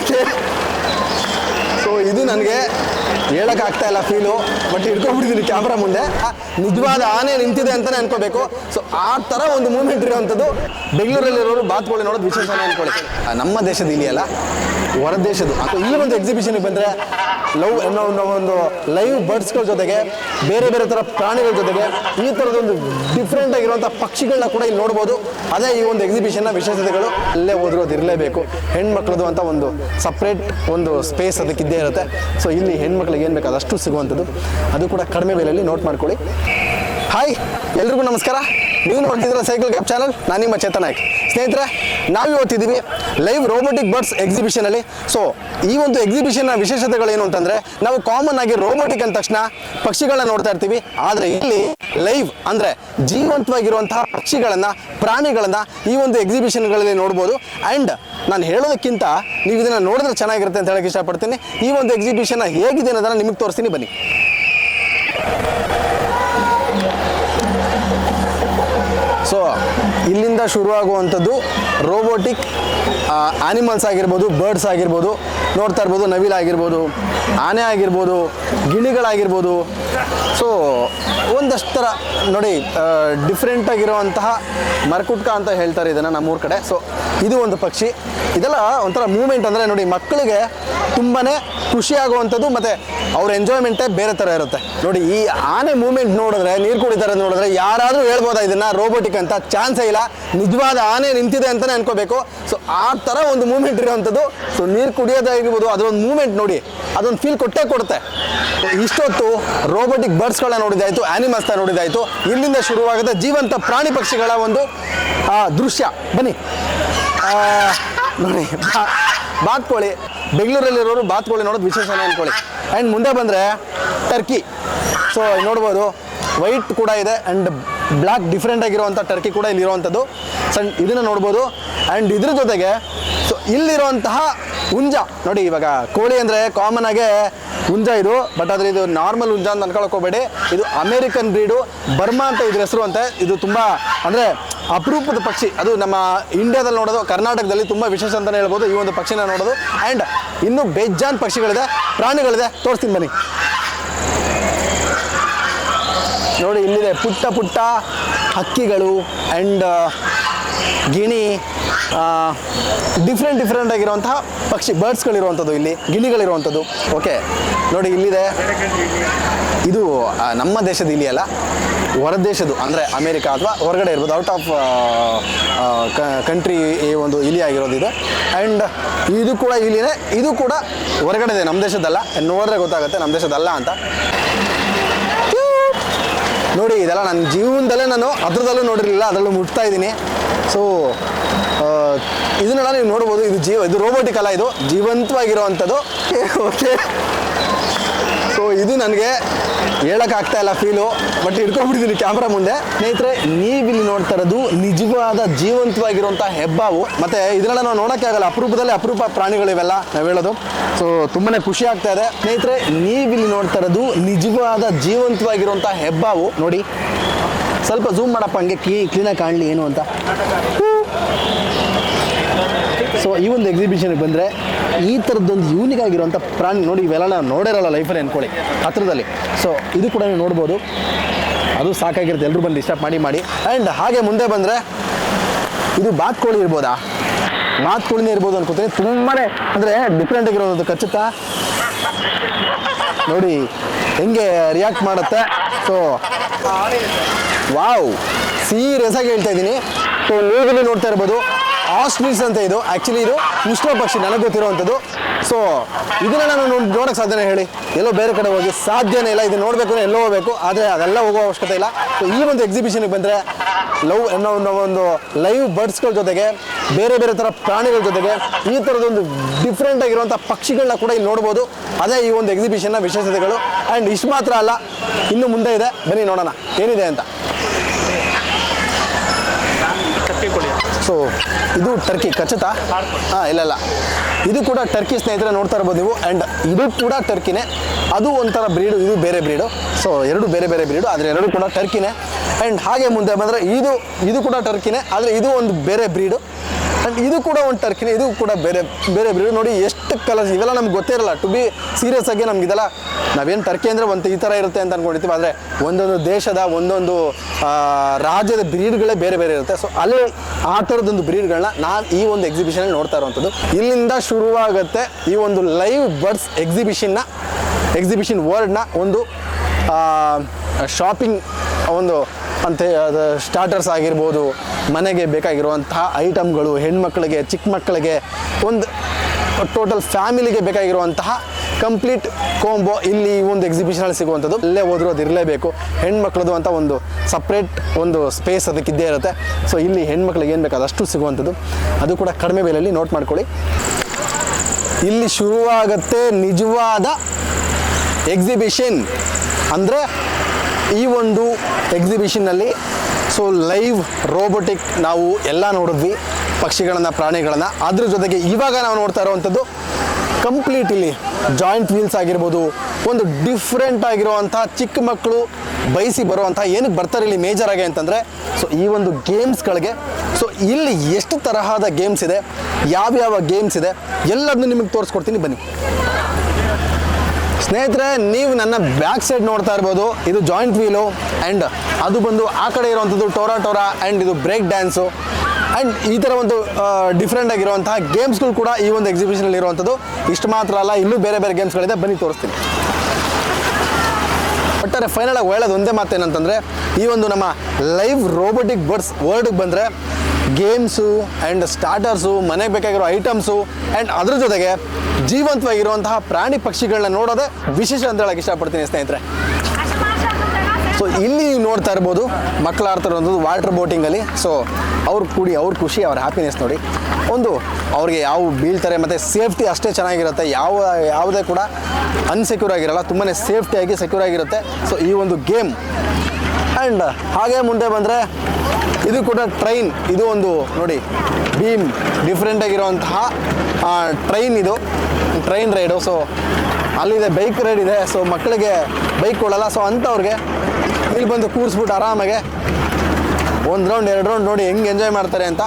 Okay so ಇದು ನನಗೆ ಹೇಳೋಕ್ಕಾಗ್ತಾ ಇಲ್ಲ ಫೀಲು ಬಟ್ ಹಿಡ್ಕೊಂಡ್ಬಿಟ್ಟಿದ್ದೀನಿ ಕ್ಯಾಮ್ರಾ ಮುಂದೆ. ನಿಜವಾದ ಆನೆ ನಿಂತಿದೆ ಅಂತಲೇ ಅನ್ಕೋಬೇಕು. ಸೊ ಆ ಥರ ಒಂದು ಮೂಮೆಂಟ್ ಇರುವಂಥದ್ದು ಬೆಂಗಳೂರಲ್ಲಿರೋರು ಬಾತ್ಕೊಳ್ಳಿ ನೋಡೋದು ವಿಶೇಷ ಅನ್ಕೊಳ್ಳಿ. ನಮ್ಮ ದೇಶದ ಇಲ್ಲಿ ಅಲ್ಲ ಹೊರ ದೇಶದ್ದು ಈ ಒಂದು ಎಕ್ಸಿಬಿಷನ್ಗೆ ಬಂದರೆ ಲವ್ ಅನ್ನೋ ಒಂದು- ಲೈವ್ ಬರ್ಡ್ಸ್ಗಳ ಜೊತೆಗೆ, ಬೇರೆ ಬೇರೆ ಥರ ಪ್ರಾಣಿಗಳ ಜೊತೆಗೆ, ಈ ಥರದೊಂದು ಡಿಫ್ರೆಂಟ್ ಆಗಿರುವಂಥ ಪಕ್ಷಿಗಳನ್ನ ಕೂಡ ಇಲ್ಲಿ ನೋಡ್ಬೋದು. ಅದೇ ಈ ಒಂದು ಎಕ್ಸಿಬಿಷನ್ನ ವಿಶೇಷತೆಗಳು ಅಲ್ಲೇ ಓದಿರೋದು ಇರಲೇಬೇಕು ಹೆಣ್ಮಕ್ಳದು ಅಂತ ಒಂದು ಸಪ್ರೇಟ್ ಒಂದು ಸ್ಪೇಸ್ ಅದಕ್ಕಿದ್ದೇ ಇರುತ್ತೆ. ಸೊ ಇಲ್ಲಿ ಹೆಣ್ಮಕ್ಳಿಗೆ ಏನು ಬೇಕು ಅದಷ್ಟು ಸಿಗುವಂಥದ್ದು. ಅದು ಕೂಡ ಕಡಿಮೆ ಬೆಲೆಯಲ್ಲಿ ನೋಟ್ ಮಾಡ್ಕೊಳ್ಳಿ. ಹಾಯ್ ಎಲ್ರಿಗೂ ನಮಸ್ಕಾರ. ನೀವು ನೋಡ್ತಿದ್ರೆ ಸೈಕಲ್ ಕ್ಯಾಪ್ ಚಾನಲ್ ನಾನು ನಿಮ್ಮ ಚೇತನ ನಾಯ್ಕ್. ಸ್ನೇಹಿತರೆ ನಾವು ಇವತ್ತಿದ್ದೀವಿ ಲೈವ್ ರೋಬೋಟಿಕ್ ಬರ್ಡ್ಸ್ ಎಕ್ಸಿಬಿಷನಲ್ಲಿ ಸೊ ಈ ಒಂದು ಎಕ್ಸಿಬಿಷನ್ನ ವಿಶೇಷತೆಗಳೇನು ಅಂತಂದರೆ, ನಾವು ಕಾಮನ್ ಆಗಿ ರೋಬೋಟಿಕ್ ಅಂದ ತಕ್ಷಣ ಪಕ್ಷಿಗಳನ್ನ ನೋಡ್ತಾ ಇರ್ತೀವಿ. ಆದರೆ ಇಲ್ಲಿ ಲೈವ್ ಅಂದರೆ ಜೀವಂತವಾಗಿರುವಂತಹ ಪಕ್ಷಿಗಳನ್ನು, ಪ್ರಾಣಿಗಳನ್ನು ಈ ಒಂದು ಎಕ್ಸಿಬಿಷನ್ಗಳಲ್ಲಿ ನೋಡ್ಬೋದು. ಆ್ಯಂಡ್ ನಾನು ಹೇಳೋದಕ್ಕಿಂತ ನೀವು ಇದನ್ನು ನೋಡಿದ್ರೆ ಚೆನ್ನಾಗಿರುತ್ತೆ ಅಂತ ಹೇಳಕ್ಕೆ ಇಷ್ಟಪಡ್ತೀನಿ. ಈ ಒಂದು ಎಕ್ಸಿಬಿಷನ್ ಹೇಗಿದೆ ಅನ್ನೋದನ್ನು ನಿಮಗೆ ತೋರಿಸ್ತೀನಿ, ಬನ್ನಿ. ಸೊ ಇಲ್ಲಿಂದ ಶುರುವಾಗುವಂಥದ್ದು ರೋಬೋಟಿಕ್ ಆನಿಮಲ್ಸ್ ಆಗಿರ್ಬೋದು ಬರ್ಡ್ಸ್ ಆಗಿರ್ಬೋದು, ನೋಡ್ತಾ ಇರ್ಬೋದು ನವಿಲಾಗಿರ್ಬೋದು ಆನೆ ಆಗಿರ್ಬೋದು, ಗಿಳಿಗಳಾಗಿರ್ಬೋದು. ಸೊ ಒಂದಷ್ಟು ನೋಡಿ ಡಿಫ್ರೆಂಟ್ ಆಗಿರುವಂತಹ ಮರಕುಟ್ಕ ಅಂತ ಹೇಳ್ತಾರೆ ಇದನ್ನು ನಮ್ಮೂರ ಕಡೆ. ಸೊ ಇದು ಒಂದು ಪಕ್ಷಿ. ಇದೆಲ್ಲ ಒಂಥರ ಮೂಮೆಂಟ್ ಅಂದರೆ ನೋಡಿ, ಮಕ್ಕಳಿಗೆ ತುಂಬಾ ಖುಷಿ ಆಗುವಂಥದ್ದು ಮತ್ತು ಅವ್ರ ಎಂಜಾಯ್ಮೆಂಟೇ ಬೇರೆ ಥರ ಇರುತ್ತೆ. ನೋಡಿ, ಈ ಆನೆ ಮೂಮೆಂಟ್ ನೋಡಿದ್ರೆ, ನೀರು ಕುಡಿತಾರೆ ನೋಡಿದ್ರೆ ಯಾರಾದರೂ ಹೇಳ್ಬೋದಾ ಇದನ್ನು? ರೋಬೋಟಿಕ್ ಅಂತ ಚಾನ್ಸೇ ಇಲ್ಲ. ನಿಜವಾದ ಆನೆ ನಿಂತಿದೆ ಅಂತಲೇ ಅನ್ಕೋಬೇಕು. ಸೊ ಆ ಥರ ಒಂದು ಮೂಮೆಂಟ್ ಇರುವಂಥದ್ದು. ಸೊ ನೀರು ಕುಡಿಯೋದಾಗಿರ್ಬೋದು ಅದೊಂದು ಮೂಮೆಂಟ್ ನೋಡಿ, ಅದೊಂದು ಫೀಲ್ ಕೊಟ್ಟೇ ಕೊಡುತ್ತೆ. ಇಷ್ಟೊತ್ತು ರೋಬೋಟಿಕ್ ಬರ್ಡ್ಸ್ಗಳನ್ನ ನೋಡಿದಾಯಿತು ನೋಡಿದಾಯ್ತು. ಇಲ್ಲಿಂದ ಶುರುವಾಗದ ಜೀವಂತ ಪ್ರಾಣಿ ಪಕ್ಷಿಗಳ ಒಂದು ಆ, ದೃಶ್ಯ. ಬನ್ನಿ. ನೋಡಿ. ಬಾತ್ಕೋಳಿ. ಬೆಂಗಳೂರಲ್ಲಿರೋರು ಬಾತ್ಕೋಳಿ ನೋಡೋದು ವಿಶೇಷನೇ ಅಂದ್ಕೊಳ್ಳಿ ಆ್ಯಂಡ್ ಮುಂದೆ ಬಂದರೆ ಟರ್ಕಿ ಸೊ ನೋಡ್ಬೋದು. ವೈಟ್ ಕೂಡ ಇದೆ ಆ್ಯಂಡ್ ಬ್ಲ್ಯಾಕ್ ಡಿಫ್ರೆಂಟ್ ಆಗಿರುವಂಥ ಟರ್ಕಿ ಕೂಡ ಇಲ್ಲಿರುವಂಥದ್ದು ಸಣ್ಣ ಇದನ್ನು ನೋಡ್ಬೋದು. ಆ್ಯಂಡ್ ಇದ್ರ ಜೊತೆಗೆ ಸೊ ಇಲ್ಲಿರುವಂತಹ ಹುಂಜ. ನೋಡಿ ಇವಾಗ ಕೋಳಿ ಅಂದರೆ ಕಾಮನ್ ಆಗಿ ಹುಂಜ ಇದು ಬಟ್ ಆದರೆ ಇದು ನಾರ್ಮಲ್ ಹುಂಜ ಅಂತ ಅನ್ಕೊಳಕ್ ಹೋಗ್ಬೇಡಿ ಇದು ಅಮೇರಿಕನ್ ಬ್ರೀಡು ಬರ್ಮಾ ಅಂತ ಇದ್ರ ಹೆಸರು ಅಂತೆ. ಇದು ತುಂಬ, ಅಂದರೆ ಅಪರೂಪದ ಪಕ್ಷಿ. ಅದು ನಮ್ಮ ಇಂಡಿಯಾದಲ್ಲಿ ನೋಡೋದು, ಕರ್ನಾಟಕದಲ್ಲಿ ತುಂಬ ವಿಶೇಷ ಅಂತಲೇ ಹೇಳ್ಬೋದು ಈ ಒಂದು ಪಕ್ಷಿನ ನೋಡೋದು. ಆ್ಯಂಡ್ ಇನ್ನೂ ಬೇಜಾನ್ ಪಕ್ಷಿಗಳಿದೆ, ಪ್ರಾಣಿಗಳಿದೆ. ತೋರಿಸ್ತೀನಿ ಬನ್ನಿ. ನೋಡಿ, ಇಲ್ಲಿದೆ ಪುಟ್ಟ ಪುಟ್ಟ ಹಕ್ಕಿಗಳು ಆ್ಯಂಡ್ ಗಿಣಿ ಡಿಫ್ರೆಂಟ್ ಡಿಫ್ರೆಂಟ್ ಆಗಿರುವಂತಹ ಪಕ್ಷಿ ಬರ್ಡ್ಸ್ಗಳಿರುವಂಥದ್ದು ಇಲ್ಲಿ, ಗಿಳಿಗಳಿರುವಂಥದ್ದು. ಓಕೆ ನೋಡಿ, ಇಲ್ಲಿದೆ. ಇದು ನಮ್ಮ ದೇಶದ ಇಲಿ ಅಲ್ಲ ಹೊರ ದೇಶದ್ದು ಅಂದರೆ ಅಮೇರಿಕ ಅಥವಾ ಹೊರಗಡೆ ಇರ್ಬೋದು. ಔಟ್ ಆಫ್ ಕಂಟ್ರಿ ಈ ಒಂದು ಇಲಿ ಆಗಿರೋದು ಇದು ಆ್ಯಂಡ್ ಇದು ಕೂಡ ಇಲಿನೇ ಇದು ಕೂಡ ಹೊರಗಡೆ ಇದೆ ನಮ್ಮ ದೇಶದಲ್ಲ ನೋಡಿದ್ರೆ ಗೊತ್ತಾಗುತ್ತೆ, ನಮ್ಮ ದೇಶದಲ್ಲ ಅಂತ. ನೋಡಿ, ಇದೆಲ್ಲ ನನ್ನ ಜೀವನದಲ್ಲೇ ನಾನು ಅದರದಲ್ಲೂ ನೋಡಿರಲಿಲ್ಲ, ಅದರಲ್ಲೂ ಮುಟ್ತಾ ಇದ್ದೀನಿ. ಸೊ ಇದನ್ನೆಲ್ಲ ನೀವು ನೋಡ್ಬೋದು. ಇದು ಜೀವ, ಇದು ರೋಬೋಟಿಕ್ ಅಲ್ಲ ಇದು. ಜೀವಂತವಾಗಿರುವಂಥದ್ದು. ಓಕೆ ಸೊ ಇದು ನನಗೆ ಹೇಳೋಕ್ಕಾಗ್ತಾ ಇಲ್ಲ ಫೀಲು ಬಟ್ ಹಿಡ್ಕೊಂಡ್ಬಿಟ್ಟಿದ್ದೀನಿ ಕ್ಯಾಮ್ರಾ ಮುಂದೆ. ಸ್ನೇಹಿತರೆ, ನೀವಿಲ್ಲಿ ನೋಡ್ತಾ ಇರೋದು ನಿಜವಾದ ಜೀವಂತವಾಗಿರುವಂಥ ಹೆಬ್ಬಾವು. ಮತ್ತು ಇದನ್ನೆಲ್ಲ ನಾವು ನೋಡೋಕ್ಕೆ ಆಗಲ್ಲ. ಅಪರೂಪದಲ್ಲಿ ಅಪರೂಪ ಪ್ರಾಣಿಗಳಿವೆಲ್ಲ ನಾವು ಹೇಳೋದು. ಸೊ ತುಂಬಾ ಖುಷಿ ಆಗ್ತಾ ಇದೆ. ಸ್ನೇಹಿತರೆ, ನೀವಿಲ್ಲಿ ನೋಡ್ತಾ ಇರೋದು ನಿಜವಾದ ಜೀವಂತವಾಗಿರುವಂಥ ಹೆಬ್ಬಾವು. ನೋಡಿ. ಸ್ವಲ್ಪ ಝೂಮ್ ಮಾಡಪ್ಪ, ಹಂಗೆ ಕ್ಲೀ ಕ್ಲೀನಾಗಿ ಕಾಣಲಿ ಏನು ಅಂತ. ಸೊ ಈ ಒಂದು ಎಕ್ಸಿಬಿಷನ್ಗೆ ಬಂದರೆ ಈ ಥರದ್ದೊಂದು ಯೂನಿಕ್ ಆಗಿರುವಂಥ ಪ್ರಾಣಿ ನೋಡಿ ಇವೆಲ್ಲ ನಾವು ನೋಡಿರಲ್ಲ ಲೈಫಲ್ಲಿ ಅಂದ್ಕೊಳ್ಳಿ ಹತ್ರದಲ್ಲಿ. ಸೊ ಇದು ಕೂಡ ನೀವು ನೋಡ್ಬೋದು. ಅದು ಸಾಕಾಗಿರುತ್ತೆ ಎಲ್ಲರೂ ಬಂದು ಡಿಸ್ಟರ್ಬ್ ಮಾಡಿ ಮಾಡಿ. ಆ್ಯಂಡ್ ಹಾಗೆ ಮುಂದೆ ಬಂದರೆ ಇದು ಬಾತ್ಕೋಳಿ ಇರ್ಬೋದಾ? ಬಾತ್ಕೋಳಿನೇ ಇರ್ಬೋದು ಅನ್ಕೋತೀನಿ. ತುಂಬಾ ಅಂದರೆ ಡಿಫ್ರೆಂಟ್ ಆಗಿರೋದು ಖಚಿತ. ನೋಡಿ, ಹೆಂಗೆ ರಿಯಾಕ್ಟ್ ಮಾಡುತ್ತೆ. ಸೊ ವಾವ್ ಸೀರಿಯಸ್ ಆಗಿ ಹೇಳ್ತಾ ಇದ್ದೀನಿ. ಸೊ ನೀವಿಲ್ಲಿ ನೋಡ್ತಾ ಇರ್ಬೋದು. ಆಸ್ಟ್ರಿಸ್ ಅಂತ ಇದು. ಆ್ಯಕ್ಚುಲಿ ಇದು ಉಷ್ಣ ಪಕ್ಷಿ, ನನಗೆ ಗೊತ್ತಿರುವಂಥದ್ದು. ಸೊ ಇದನ್ನ ನಾನು ನೋಡ್ ನೋಡೋಕ್ಕೆ ಸಾಧ್ಯನೇ ಹೇಳಿ. ಎಲ್ಲೋ ಬೇರೆ ಕಡೆ ಹೋಗಿ ಸಾಧ್ಯನೇ ಇಲ್ಲ. ಇದು ನೋಡಬೇಕು ಎಲ್ಲೋ ಹೋಗಬೇಕು. ಆದರೆ ಅದೆಲ್ಲ ಹೋಗೋ ಅವಶ್ಯಕತೆ ಇಲ್ಲ. ಸೊ ಈ ಒಂದು ಎಕ್ಸಿಬಿಷನಿಗೆ ಬಂದರೆ ಲವ್ ಅನ್ನೋ ಒಂದು ಲೈವ್ ಬರ್ಡ್ಸ್ಗಳ ಜೊತೆಗೆ, ಬೇರೆ ಬೇರೆ ಥರ ಪ್ರಾಣಿಗಳ ಜೊತೆಗೆ, ಈ ಥರದೊಂದು ಡಿಫ್ರೆಂಟ್ ಆಗಿರುವಂಥ ಪಕ್ಷಿಗಳನ್ನ ಕೂಡ ಇಲ್ಲಿ ನೋಡ್ಬೋದು. ಅದೇ ಈ ಒಂದು ಎಕ್ಸಿಬಿಷನ್ನ ವಿಶೇಷತೆಗಳು. ಆ್ಯಂಡ್ ಇಷ್ಟು ಮಾತ್ರ ಅಲ್ಲ, ಇನ್ನು ಮುಂದೆ ಇದೆ. ಬನ್ನಿ ನೋಡೋಣ. ಏನಿದೆ ಅಂತ. ಸೊ ಇದು ಟರ್ಕಿ ಖಚಿತ? ಹಾಂ ಇಲ್ಲ ಇಲ್ಲ ಇದು ಕೂಡ ಟರ್ಕಿ ಸ್ನೇಹಿತರೆ ನೋಡ್ತಾ ಇರ್ಬೋದು ನೀವು. ಆ್ಯಂಡ್ ಇದು ಕೂಡ ಟರ್ಕಿನೇ ಅದು ಒಂಥರ ಬ್ರೀಡು ಇದು ಬೇರೆ ಬ್ರೀಡು ಸೊ ಎರಡು ಬೇರೆ ಬೇರೆ ಬ್ರೀಡು ಆದರೆ ಎರಡು ಕೂಡ ಟರ್ಕಿನೇ ಆ್ಯಂಡ್ ಹಾಗೆ ಮುಂದೆ ಬಂದರೆ ಇದು ಇದು ಕೂಡ ಟರ್ಕಿನೇ ಆದರೆ ಇದು ಒಂದು ಬೇರೆ ಬ್ರೀಡು ಆ್ಯಂಡ್ ಇದು ಕೂಡ ಒಂದು ಟರ್ಕಿನೇ ಇದು ಕೂಡ ಬೇರೆ ಬೇರೆ ಬ್ರೀಡ್ ನೋಡಿ, ಎಷ್ಟು ಕಲರ್ಸ್ ಇವೆಲ್ಲ ನಮ್ಗೆ ಗೊತ್ತೇ ಇರಲ್ಲ. ಟು ಬಿ ಸೀರಿಯಸ್ ಆಗಿ ನಮ್ಗೆ ಇದೆಲ್ಲ ನಾವೇನು ಟರ್ಕಿ ಅಂದರೆ ಒಂದು ಈ ಥರ ಇರುತ್ತೆ ಅಂತ ಅಂದ್ಕೊಂಡಿರ್ತೀವಿ ಆದರೆ ಒಂದೊಂದು ದೇಶದ, ಒಂದೊಂದು ರಾಜ್ಯದ ಬ್ರೀಡ್ಗಳೇ ಬೇರೆ ಬೇರೆ ಇರುತ್ತೆ. ಸೊ ಅಲ್ಲಿ ಆ ಥರದೊಂದು ಬ್ರೀಡ್ಗಳನ್ನ ನಾನು ಈ ಒಂದು ಎಕ್ಸಿಬಿಷನಲ್ಲಿ ನೋಡ್ತಾ ಇರುವಂಥದ್ದು. ಇಲ್ಲಿಂದ ಶುರುವಾಗುತ್ತೆ ಈ ಒಂದು ಲೈವ್ ಬರ್ಡ್ಸ್ ಎಕ್ಸಿಬಿಷನ್ನ ಎಕ್ಸಿಬಿಷನ್ ವರ್ಡ್ನ ಒಂದು ಶಾಪಿಂಗ್ ಒಂದು ಅಂತ ಸ್ಟಾರ್ಟರ್ಸ್ ಆಗಿರ್ಬೋದು, ಮನೆಗೆ ಬೇಕಾಗಿರುವಂತಹ ಐಟಮ್ಗಳು ಹೆಣ್ಮಕ್ಳಿಗೆ ಚಿಕ್ಕ ಮಕ್ಕಳಿಗೆ ಒಂದು ಟೋಟಲ್ ಫ್ಯಾಮಿಲಿಗೆ ಬೇಕಾಗಿರುವಂತಹ ಕಂಪ್ಲೀಟ್ ಕೋಂಬೋ ಇಲ್ಲಿ ಈ ಒಂದು ಎಕ್ಸಿಬಿಷನಲ್ಲಿ ಸಿಗುವಂಥದ್ದು. ಅಲ್ಲೇ ಹೋದರೂ ಅದು ಇರಲೇಬೇಕು. ಹೆಣ್ಮಕ್ಳದು ಅಂತ ಒಂದು ಸಪ್ರೇಟ್ ಒಂದು ಸ್ಪೇಸ್ ಅದಕ್ಕಿದ್ದೇ ಇರುತ್ತೆ. ಸೊ ಇಲ್ಲಿ ಹೆಣ್ಮಕ್ಳಿಗೆ ಏನು ಬೇಕಾದ ಅಷ್ಟು ಸಿಗುವಂಥದ್ದು. ಅದು ಕೂಡ ಕಡಿಮೆ ಬೆಲೆಯಲ್ಲಿ ನೋಟ್ ಮಾಡ್ಕೊಳ್ಳಿ. ಇಲ್ಲಿ ಶುರುವಾಗತ್ತೆ ನಿಜವಾದ ಎಕ್ಸಿಬಿಷನ್ ಅಂದರೆ ಈ ಒಂದು ಎಕ್ಸಿಬಿಷನ್ನಲ್ಲಿ ಸೊ ಲೈವ್ ರೋಬೋಟಿಕ್ ನಾವು ಎಲ್ಲ ನೋಡಿದ್ವಿ, ಪಕ್ಷಿಗಳನ್ನು, ಪ್ರಾಣಿಗಳನ್ನು. ಅದ್ರ ಜೊತೆಗೆ ಇವಾಗ ನಾವು ನೋಡ್ತಾ ಇರುವಂಥದ್ದು ಕಂಪ್ಲೀಟ್ ಇಲ್ಲಿ ಜಾಯಿಂಟ್ ವೀಲ್ಸ್ ಆಗಿರ್ಬೋದು, ಒಂದು ಡಿಫ್ರೆಂಟ್ ಆಗಿರುವಂಥ ಚಿಕ್ಕ ಮಕ್ಕಳು ಬಯಸಿ ಬರುವಂಥ ಏನಕ್ಕೆ ಬರ್ತಾರೆ ಇಲ್ಲಿ ಮೇಜರ್ ಆಗಿ ಅಂತಂದರೆ ಸೊ ಈ ಒಂದು ಗೇಮ್ಸ್ಗಳಿಗೆ ಸೊ ಇಲ್ಲಿ ಎಷ್ಟು ತರಹದ ಗೇಮ್ಸ್ ಇದೆ, ಯಾವ್ಯಾವ ಗೇಮ್ಸ್ ಇದೆ ಎಲ್ಲದನ್ನು ನಿಮಗೆ ತೋರಿಸ್ಕೊಡ್ತೀನಿ, ಬನ್ನಿ. ಸ್ನೇಹಿತರೆ, ನೀವು ನನ್ನ ಬ್ಯಾಕ್ ಸೈಡ್ ನೋಡ್ತಾ ಇರ್ಬೋದು. ಇದು ಜಾಯಿಂಟ್ ವೀಲು ಆ್ಯಂಡ್ ಅದು ಬಂದು ಆ ಕಡೆ ಇರುವಂಥದ್ದು ಟೋರಾ ಟೋರಾ ಆ್ಯಂಡ್ ಇದು ಬ್ರೇಕ್ ಡ್ಯಾನ್ಸು ಆ್ಯಂಡ್ ಈ ಥರ ಒಂದು ಡಿಫ್ರೆಂಟ್ ಆಗಿರುವಂತಹ ಗೇಮ್ಸ್ಗಳು ಕೂಡ ಈ ಒಂದು ಎಕ್ಸಿಬಿಷನಲ್ಲಿ ಇರುವಂಥದ್ದು. ಇಷ್ಟು ಮಾತ್ರ ಅಲ್ಲ ಇನ್ನೂ ಬೇರೆ ಬೇರೆ ಗೇಮ್ಸ್ಗಳಿದೆ ಬನ್ನಿ, ತೋರಿಸ್ತೀನಿ. ಒಟ್ಟಾರೆ ಫೈನಲ್ ಆಗಿ ಹೇಳೋದು ಒಂದೇ ಮಾತೇನಂತಂದರೆ, ಈ ಒಂದು ನಮ್ಮ ಲೈವ್ ರೋಬೋಟಿಕ್ ಬರ್ಡ್ಸ್ ವರ್ಲ್ಡ್ಗೆ ಬಂದರೆ ಗೇಮ್ಸು ಆ್ಯಂಡ್ ಸ್ಟಾರ್ಟರ್ಸು ಮನೆಗೆ ಬೇಕಾಗಿರೋ ಐಟಮ್ಸು ಆ್ಯಂಡ್ ಅದ್ರ ಜೊತೆಗೆ ಜೀವಂತವಾಗಿರುವಂತಹ ಪ್ರಾಣಿ ಪಕ್ಷಿಗಳನ್ನ ನೋಡೋದೇ ವಿಶೇಷ ಅಂತ ಹೇಳಕ್ಕೆ ಇಷ್ಟಪಡ್ತೀನಿ ಸ್ನೇಹಿತರೆ. ಸೊ ಇಲ್ಲಿ ನೀವು ನೋಡ್ತಾ ಇರ್ಬೋದು ಮಕ್ಕಳು ಆಡ್ತಾ ಇರೋದು ವಾಟರ್ ಬೋಟಿಂಗಲ್ಲಿ ಸೊ ಅವ್ರ ಕೂಡಿ, ಅವ್ರ ಖುಷಿ, ಅವ್ರ ಹ್ಯಾಪಿನೆಸ್ ನೋಡಿ. ಒಂದು, ಅವ್ರಿಗೆ ಯಾವ ಬೀಳ್ತಾರೆ ಮತ್ತು ಸೇಫ್ಟಿ ಅಷ್ಟೇ ಚೆನ್ನಾಗಿರುತ್ತೆ. ಯಾವ, ಯಾವುದೇ ಕೂಡ ಅನ್ಸೆಕ್ಯೂರ್ ಆಗಿರಲ್ಲ ತುಂಬಾ ಸೇಫ್ಟಿಯಾಗಿ ಸೆಕ್ಯೂರ್ ಆಗಿರುತ್ತೆ. ಸೊ ಈ ಒಂದು ಗೇಮ್ ಆ್ಯಂಡ್ ಹಾಗೆ ಮುಂದೆ ಬಂದರೆ ಇದು ಕೂಡ ಟ್ರೈನ್, ಇದು ಒಂದು ನೋಡಿ ಬೀಮ್ ಡಿಫ್ರೆಂಟ್ ಆಗಿರುವಂತಹ ಟ್ರೈನ್ ಇದು. ಟ್ರೈನ್ ರೈಡು ಸೊ ಅಲ್ಲಿದೆ ಬೈಕ್ ರೈಡ್ ಇದೆ. ಸೊ ಮಕ್ಕಳಿಗೆ ಬೈಕ್ ಕೊಡಲ್ಲ. ಸೊ ಅಂಥವ್ರಿಗೆ ಇಲ್ಲಿ ಬಂದು ಕೂರಿಸ್ಬಿಟ್ಟು ಆರಾಮಾಗೆ ಒಂದು ರೌಂಡ್ ಎರಡು ರೌಂಡ್ ನೋಡಿ ಹೆಂಗೆ ಎಂಜಾಯ್ ಮಾಡ್ತಾರೆ ಅಂತ.